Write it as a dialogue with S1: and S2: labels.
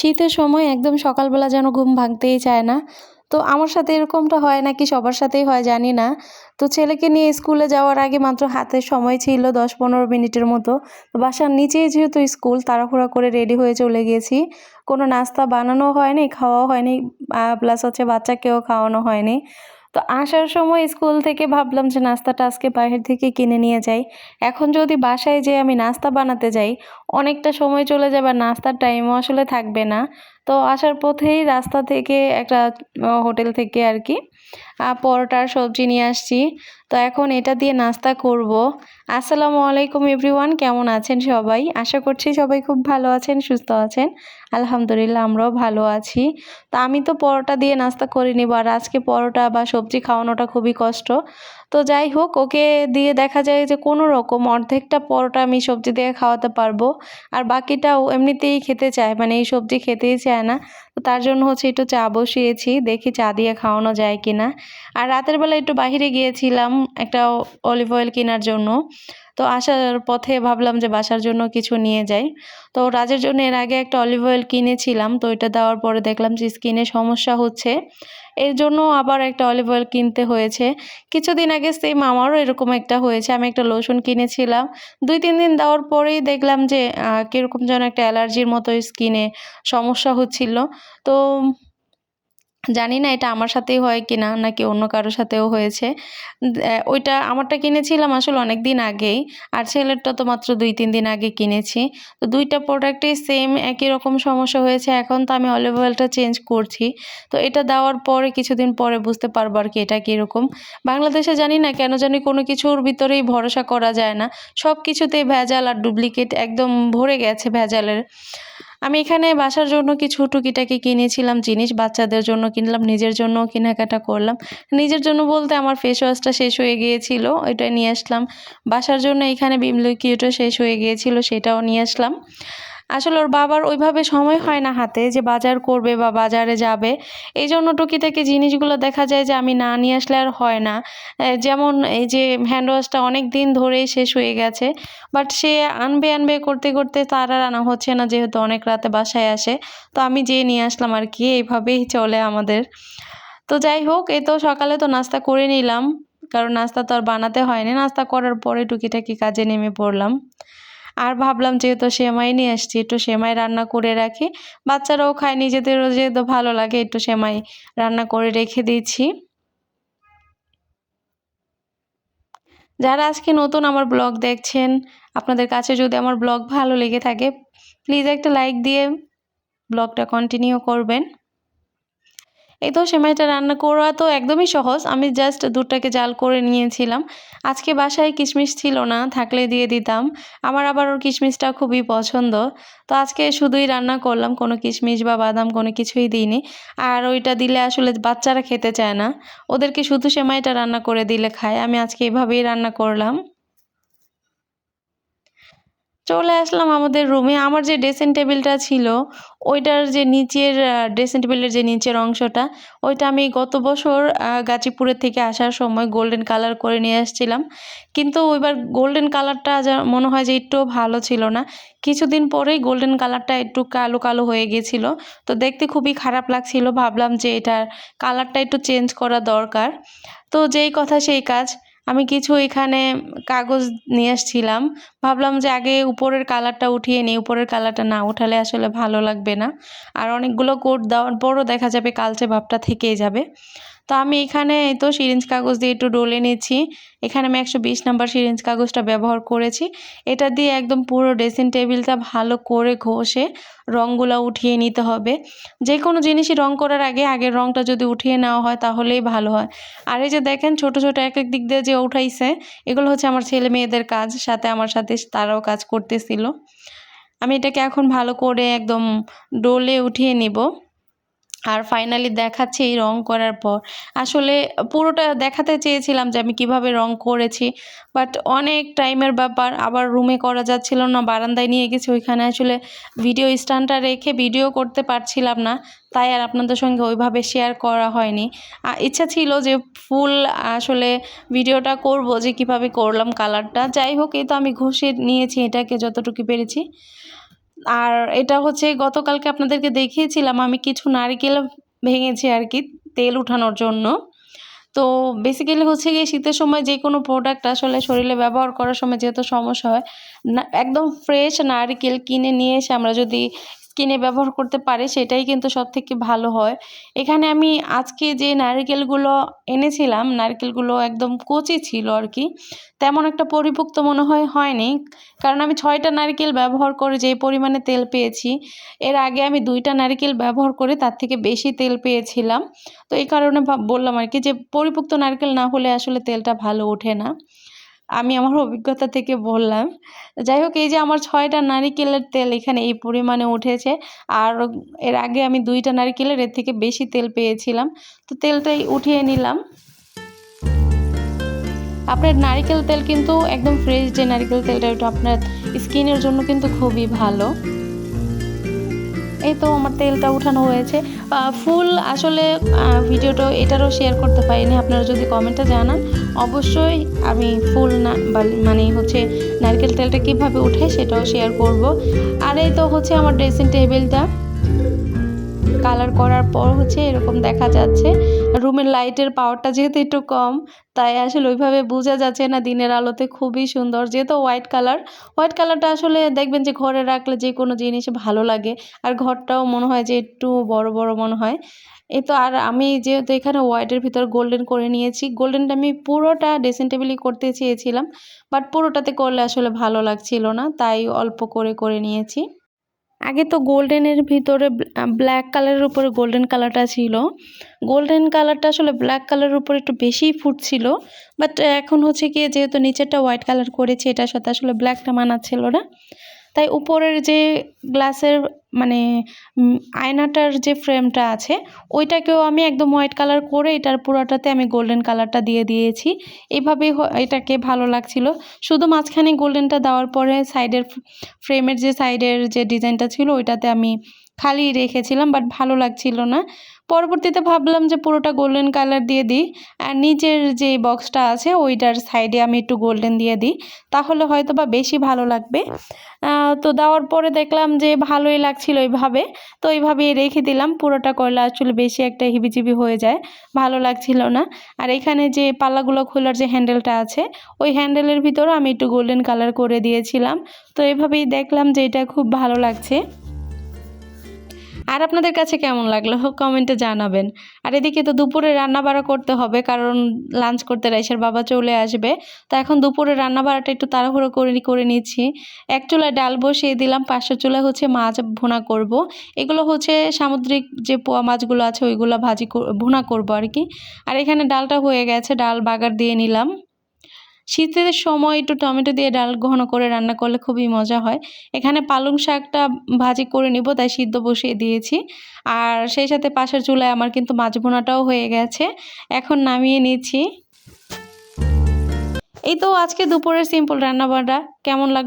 S1: শীতের সময় একদম সকালবেলা যেন ঘুম ভাঙতেই চায় না। তো আমার সাথে এরকমটা হয় নাকি সবার সাথেই হয় জানি না। তো ছেলেকে নিয়ে স্কুলে যাওয়ার আগে মাত্র হাতে সময় ছিল দশ পনেরো মিনিটের মতো। বাসার নিচেই যেহেতু স্কুল, তাড়াহুড়া করে রেডি হয়ে চলে গেছি। কোনো নাস্তা বানানো হয়নি, খাওয়াও হয়নি প্লাস হচ্ছে বাচ্চাকেও খাওয়ানো হয়নি। তো আসার সময় স্কুল থেকে ভাবলাম যে নাস্তাটা আজকে বাইরের থেকে কিনে নিয়ে যাই। এখন যদি বাসায় যেয়ে আমি নাস্তা বানাতে যাই, অনেকটা সময় চলে যাবে নাস্তার টাইমও আসলে থাকবে না। তো আসার পথেই রাস্তা থেকে একটা হোটেল থেকে আর কি পরোটার সবজি নিয়ে আসছি। তো এখন এটা দিয়ে নাস্তা করব। আসসালামু আলাইকুম এভরিওয়ান, কেমন আছেন সবাই? আশা করছি সবাই খুব ভালো আছেন, সুস্থ আছেন। আলহামদুলিল্লাহ, আমরাও ভালো আছি। তো আমি তো পরোটা দিয়ে নাস্তা করিনি আর আজকে পরোটা বা সবজি খাওয়ানোটা খুবই কষ্ট। তো যাই হোক, ওকে দিয়ে দেখা যায় যে কোনো রকম অর্ধেকটা পরোটা আমি সবজি দিয়ে খাওয়াতে পারব। আর বাকিটাও এমনিতেই খেতে চায় মানে এই সবজি খেতেই চায় না। তো তার জন্য হচ্ছে একটু চা বসিয়েছি, দেখি চা দিয়ে খাওয়ানো যায় কিনা। আর রাতের বেলা একটু বাহিরে গিয়েছিলাম একটা অলিভ অয়েল কেনার জন্য। তো আসার পথে ভাবলাম যে বাসার জন্য কিছু নিয়ে যাই। তো রাজের জন্য এর আগে একটা অলিভ অয়েল কিনেছিলাম, তো এটা দেওয়ার পরে দেখলাম যে স্কিনে সমস্যা হচ্ছে। এর জন্য আবার একটা অলিভ অয়েল কিনতে হয়েছে। কিছুদিন আগে সেম আমারও এরকম একটা হয়েছে। আমি একটা লোশন কিনেছিলাম। দুই, তিন দিন দেওয়ার পরেই দেখলাম যে কীরকম যেন একটা অ্যালার্জির মতো স্কিনে সমস্যা হচ্ছিল। তো জানি না এটা আমার সাথেই হয় কি না নাকি অন্য কারোর সাথেও হয়েছে। ওইটা আমারটা কিনেছিলাম আসলে অনেক দিন আগেই, আর ছেলেরটা তো মাত্র দুই, তিন দিন আগে কিনেছি। তো দুইটা প্রোডাক্টেই সেম একই রকম সমস্যা হয়েছে, এখন তো আমি অলিভ অয়েলটা চেঞ্জ করছি। তো এটা দেওয়ার পরে কিছুদিন পরে বুঝতে পারব আর কি এটা কীরকম। বাংলাদেশে জানি না কেন জানি কোনো কিছুর ভিতরেই ভরসা করা যায় না। সব কিছুতেই ভেজাল আর ডুপ্লিকেট একদম ভরে গেছে ভেজালের। আমি এখানে বাসার জন্য কিছু টুকিটাকি কিনেছিলাম, জিনিস বাচ্চাদের জন্য কিনলাম, নিজের জন্য কেনাকাটা করলাম। নিজের জন্য বলতে আমার ফেস ওয়াশটা শেষ হয়ে গিয়েছিল, ওইটা নিয়ে আসলাম। বাসার জন্য এখানে বিমলিকিউটা শেষ হয়ে গিয়েছিল, সেটাও নিয়ে আসলাম। আসলে ওর বাবার ওইভাবে সময় হয় না হাতে যে বাজার করবে বা বাজারে যাবে। এই জন্য টুকিটাকি জিনিসগুলো দেখা যায় যে আমি না নিয়ে আসলে আর হয় না। যেমন এই যে হ্যান্ড ওয়াশটা অনেক দিন ধরেই শেষ হয়ে গেছে। বাট সে আনবে আনবে করতে করতে তার আর আনা হচ্ছে না যেহেতু অনেক রাতে বাসায় আসে। তো আমি যেয়ে নিয়ে আসলাম আর কি, এইভাবেই চলে আমাদের। তো যাই হোক, এই তো সকালে তো নাস্তা করে নিলাম। কারণ নাস্তা তো আর বানাতে হয়নি। নাস্তা করার পরে টুকিটাকি কাজে নেমে পড়লাম। আর ভাবলাম যেহেতু সেমাই নিয়ে আসছি, একটু সেমাই রান্না করে রাখি। বাচ্চারাও খায়, নিজেদেরও যেহেতু ভালো লাগে, একটু সেমাই রান্না করে রেখে দিয়েছি। যারা আজকে নতুন আমার ব্লগ দেখছেন, আপনাদের কাছে যদি আমার ব্লগ ভালো লেগে থাকে প্লিজ একটা লাইক দিয়ে ব্লগটা কন্টিনিউ করবেন। এই তো সেমাইটা রান্না করা তো একদমই সহজ। আমি জাস্ট দুধটাকে জাল করে নিয়েছিলাম। আজকে বাসায় কিশমিশ ছিল না, থাকলে দিয়ে দিতাম। আমার আবার ওর কিশমিশটা খুবই পছন্দ। তো আজকে শুধুই রান্না করলাম, কোনো কিশমিশ বা বাদাম কোনো কিছুই দিইনি। আর ওইটা দিলে আসলে বাচ্চারা খেতে চায় না। ওদেরকে শুধু সেমাইটা রান্না করে দিলে খায়। আমি আজকে এভাবেই রান্না করলাম। চলে আসলাম আমাদের রুমে আমার যে ড্রেসিং টেবিলটা ছিল, ওইটার যে নিচের ড্রেসিং টেবিলের যে নিচের অংশটা, ওইটা আমি গত বছর গাজীপুরের থেকে আসার সময় গোল্ডেন কালার করে নিয়ে আসছিলাম। কিন্তু ওইবার গোল্ডেন কালারটা মনে হয় যে একটু ভালো ছিল না। কিছুদিন পরেই গোল্ডেন কালারটা একটু কালো কালো হয়ে গেছিল। তো দেখতে খুবই খারাপ লাগছিল। ভাবলাম যে এটার কালারটা একটু চেঞ্জ করা দরকার। তো যেই কথা সেই কাজ। আমি কিছু এখানে কাগজ নিয়ে আসছিলাম। ভাবলাম যে আগে উপরের কালারটা উঠিয়ে নিই, উপরের কালারটা না উঠালে আসলে ভালো লাগবে না। আর অনেকগুলো কোট দেওয়ার পরও দেখা যাবে কালচে ভাবটা থেকেই যাবে। তো আমি এখানে তো সিরিঞ্জ কাগজ দিয়ে একটু ডলে নিচ্ছি। এখানে আমি একশো বিশ নাম্বার সিরিঞ্জ কাগজটা ব্যবহার করেছি। এটা দিয়ে একদম পুরো ড্রেসিং টেবিলটা ভালো করে ঘষে রঙগুলো উঠিয়ে নিতে হবে। যে কোনো জিনিসই রং করার আগে আগের রঙটা যদি উঠিয়ে নেওয়া হয় তাহলেই ভালো হয়। আর এই যে দেখেন ছোট ছোট এক এক দিক দিয়ে যে উঠাইছে, এগুলো হচ্ছে আমার ছেলে মেয়েদের কাজ, সাথে আমার সাথে তারাও কাজ করতেছিল। আমি এটাকে এখন ভালো করে একদম ডোলে উঠিয়ে নিব। আর ফাইনালি দেখাচ্ছি এই রং করার পর। আসলে পুরোটা দেখাতে চেয়েছিলাম যে আমি কীভাবে রং করেছি বাট অনেক টাইমের ব্যাপার, আবার রুমে করা যাচ্ছিল না, বারান্দায় নিয়ে গেছি ওইখানে। আসলে ভিডিও স্ট্যান্ডটা রেখে ভিডিও করতে পারছিলাম না, তাই আর আপনাদের সঙ্গে ওইভাবে শেয়ার করা হয়নি। ইচ্ছা ছিল যে ফুল আসলে ভিডিওটা করব যে কীভাবে করলাম কালারটা যাই হোক, এই তো আমি ঘষে নিয়েছি এটাকে যতটুকু পেরেছি। আর এটা হচ্ছে গতকালকে আপনাদেরকে দেখিয়েছিলাম, আমি কিছু নারিকেল ভেঙেছি আর কি তেল উঠানোর জন্য। তো বেসিক্যালি হচ্ছে গিয়ে শীতের সময় যে কোনো প্রোডাক্ট আসলে শরীরে ব্যবহার করার সময় যেহেতু সমস্যা হয়, না, একদম ফ্রেশ নারিকেল কিনে নিয়ে এসে আমরা যদি স্কিনে ব্যবহার করতে পারে, সেটাই কিন্তু সব থেকে ভালো হয়। এখানে আমি আজকে যে নারকেলগুলো এনেছিলাম, নারকেলগুলো একদম কচি ছিল আর কি, তেমন একটা পরিপুক্ত মনে হয় হয়নি। কারণ আমি ছয়টা নারকেল ব্যবহার করে যে পরিমাণে তেল পেয়েছি, এর আগে আমি দুইটা নারকেল ব্যবহার করে তার থেকে বেশি তেল পেয়েছিলাম। তো এই কারণে বললাম আর কি যে পরিপুক্ত নারকেল না হলে আসলে তেলটা ভালো ওঠে না। আমি আমার অভিজ্ঞতা থেকে বললাম। যাই হোক এই যে আমার ছয়টা নারিকেলের তেল এখানে এই পরিমাণে উঠেছে। আর এর আগে আমি দুইটা নারিকেলের, এর থেকে বেশি তেল পেয়েছিলাম। তো তেলটাই উঠিয়ে নিলাম। আপনার নারিকেল তেল কিন্তু একদম ফ্রেশ যে নারিকেল তেলটা ওটা আপনার স্কিনের জন্য কিন্তু খুবই ভালো। এই তো আমার তেলটা উঠানো হয়েছে। ফুল আসলে ভিডিওটা এটারও শেয়ার করতে পারিনি, আপনারা যদি কমেন্টে জানান, অবশ্যই আমি ফুল না মানে হচ্ছে নারকেল তেলটা কীভাবে উঠে সেটাও শেয়ার করব। আর এই তো হচ্ছে আমার ড্রেসিং টেবিলটা কালার করার পর হচ্ছে এরকম দেখা যাচ্ছে। রুমের লাইটের পাওয়ারটা যেহেতু একটু কম, তাই আসলে ওইভাবে বোঝা যাচ্ছে না দিনের আলোতে খুবই সুন্দর। যেহেতু হোয়াইট কালার হোয়াইট কালারটা আসলে দেখবেন যে ঘরে রাখলে যে কোনো জিনিস ভালো লাগে। আর ঘরটাও মনে হয় যে একটু বড় বড় মনে হয়। এই তো আর আমি যেহেতু এখানে হোয়াইটের ভিতর গোল্ডেন করে নিয়েছি গোল্ডেনটা আমি পুরোটা ড্রেসিং টেবিলই করতে চেয়েছিলাম বাট পুরোটাতে করলে আসলে ভালো লাগছিল না, তাই অল্প করে করে নিয়েছি। আগে তো গোল্ডেনের ভিতরে ব্ল্যাক কালারের উপরে গোল্ডেন কালারটা ছিল। গোল্ডেন কালারটা আসলে ব্ল্যাক কালারের উপরে একটু বেশিই ফুটছিল বাট এখন হচ্ছে কি যেহেতু নিচেরটা হোয়াইট কালার করেছি, এটার সাথে আসলে ব্ল্যাকটা মানাচ্ছিল না। তাই উপরের যে গ্লাসের মানে আয়নাটার যে ফ্রেমটা আছে, ওইটাকেও আমি একদম হোয়াইট কালার করে এটার পুরোটাতে আমি গোল্ডেন কালারটা দিয়ে দিয়েছি। এইভাবেই এটাকে ভালো লাগছিল। শুধু মাঝখানে গোল্ডেনটা দেওয়ার পরে সাইডের ফ্রেমের যে সাইডের যে ডিজাইনটা ছিল, ওইটাতে আমি খালি রেখেছিলাম, বাট ভালো লাগছিল না। পরবর্তীতে ভাবলাম যে পুরোটা গোল্ডেন কালার দিয়ে দিই, আর নিচের যে বক্সটা আছে ওইটার সাইডে আমি একটু গোল্ডেন দিয়ে দিই, তাহলে হয়তো বা বেশি ভালো লাগবে। তো দেওয়ার পরে দেখলাম যে ভালোই লাগছিল এইভাবে তো এইভাবেই রেখে দিলাম। পুরোটা কয়লা আসলে বেশি একটা হিবিজিবি হয়ে যায়, ভালো লাগছিল না। আর এখানে যে পাল্লাগুলো খোলার যে হ্যান্ডেলটা আছে, ওই হ্যান্ডেলের ভিতরে আমি একটু গোল্ডেন কালার করে দিয়েছিলাম। তো এভাবেই দেখলাম যে এটা খুব ভালো লাগছে। আর আপনাদের কাছে কেমন লাগল? কমেন্টে জানাবেন। আর এদিকে তো দুপুরে রান্না বাড়া করতে হবে, কারণ লাঞ্চ করতে রাইসের বাবা চলে আসবে। তো এখন দুপুরে রান্না বাড়াটা একটু তাড়াহুড়ো করে করে নিচ্ছি। এক চুলায় ডাল বসিয়ে দিলাম পাঁচশো চুলায় হচ্ছে মাছ ভুনা করব। এগুলো হচ্ছে সামুদ্রিক যে পোয়া মাছগুলো আছে, ওইগুলো ভাজি ভুনা করব আর কি। আর এখানে ডালটা হয়ে গেছে, ডাল বাগার দিয়ে নিলাম। শীতের সময় একটু টমেটো দিয়ে ডাল ঘন করে রান্না করলে খুবই মজা হয়। এখানে পালং শাকটা ভাজি করে নিব, তাই সিদ্ধ বসিয়ে দিয়েছি। আর সেই সাথে পাশের চুলায় আমার কিন্তু মাছ বোনাটাও হয়ে গেছে। এখন নামিয়ে নিচ্ছি। এই তো আজকে দুপুরের সিম্পল রান্না বান্না কেমন লাগ